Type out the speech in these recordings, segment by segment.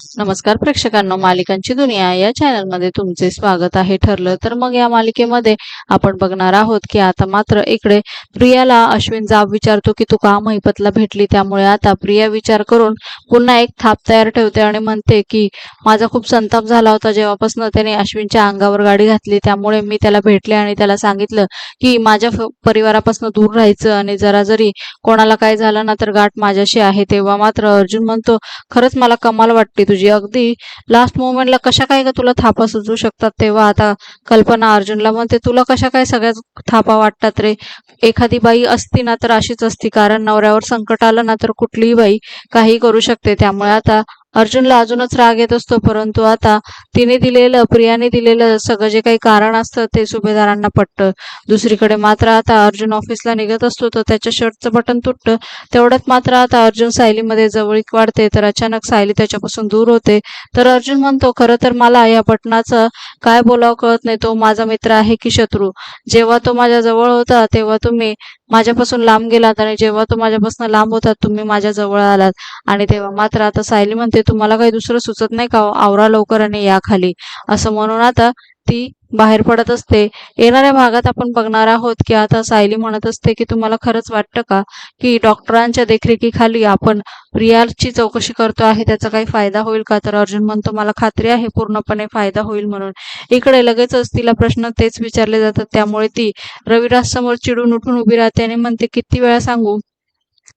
नमस्कार प्रेक्षकांना मालिकांची दुनिया या चॅनलमध्ये तुमचे स्वागत आहे. ठरलं तर मग या मालिकेमध्ये आपण बघणार आहोत की आता मात्र इकडे प्रियाला अश्विन जाब विचारतो की तू का महिपतला भेटली? त्यामुळे आता प्रिया विचार करून पुन्हा एक थाप तयार ठेवते आणि म्हणते की माझा खूप संताप झाला होता जेव्हापासून त्याने अश्विनच्या अंगावर गाडी घातली. त्यामुळे मी त्याला भेटले आणि त्याला सांगितलं की माझ्या परिवारापासून दूर राहायचं आणि जरा जरी कोणाला काय झालं ना तर गाठ माझ्याशी आहे. तेव्हा मात्र अर्जुन म्हणतो खरंच मला कमाल वाटते तुझी अगदी लास्ट मोमेंटला कशा काय का तुला थापा सुचू शकतात तेव्हा? आता कल्पना अर्जुनला म्हणते तुला कशा काय सगळ्याच थापा वाटतात रे? एखादी बाई असती ना तर अशीच असती. कारण नवऱ्यावर संकट आलं ना तर कुठलीही बाई काही करू शकते. त्यामुळे आता अर्जुनला अजूनच राग येत असतो परंतु आता तिने दिलेलं प्रियाने दिलेलं सगळं जे काही कारण असतं ते सुभेदारांना पटतं. दुसरीकडे मात्र आता अर्जुन ऑफिसला निघत असतो तर त्याच्या शर्टचं बटन तुटतं. तेवढ्यात मात्र आता अर्जुन सायलीमध्ये जवळीक वाढते तर अचानक सायली त्याच्यापासून दूर होते. तर अर्जुन म्हणतो खरं तर मला या बटनाचं काय बोलावं कळत नाही तो माझा मित्र आहे की शत्रू. जेव्हा तो माझ्या जवळ होता तेव्हा तुम्ही माझ्यापासून लांब गेलात आणि जेव्हा तो माझ्यापासून लांब होता तुम्ही माझ्या जवळ आलात. आणि तेव्हा मात्र आता सायली म्हणते तुम्हाला काही दुसरं सुचत नाही का? आवरा लवकर आणि या खाली. असं म्हणून आता ती बाहेर पडत असते. येणाऱ्या भागात आपण बघणार आहोत की आता सायली म्हणत असते की तुम्हाला खरंच वाटतं का की डॉक्टरांच्या देखरेखीखाली आपण रियालची चौकशी करतो आहे? त्याचा काही फायदा होईल का? तर अर्जुन म्हणतो मला खात्री आहे पूर्णपणे फायदा होईल म्हणून. इकडे लगेचच तिला प्रश्न तेच विचारले जातात. त्यामुळे ती रविराज समोर चिडून उठून उभी राहते आणि म्हणते किती वेळा सांगू?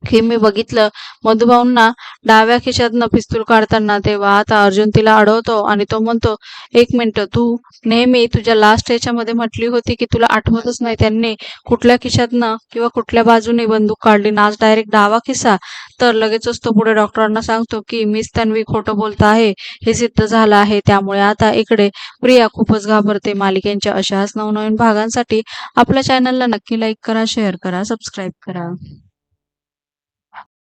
हे मी बघितलं. मधुभाऊंना डाव्या खिशातनं पिस्तूल काढताना तेव्हा आता अर्जुन तिला अडवतो आणि तो म्हणतो एक मिनिट तू नेहमी तुझ्या लास्ट याच्यामध्ये म्हटली होती की तुला आठवतच नाही त्यांनी कुठल्या खिशातनं किंवा कुठल्या बाजूने बंदूक काढली नाच आज डायरेक्ट डावा खिसा? तर लगेचच तो पुढे डॉक्टरांना सांगतो की मिस तन्वी खोटं बोलत आहे. हे सिद्ध झालं आहे. त्यामुळे आता इकडे प्रिया खूपच घाबरते. मालिकेंच्या अशाच नवनवीन भागांसाठी आपल्या चॅनलला नक्की लाईक करा शेअर करा सबस्क्राईब करा.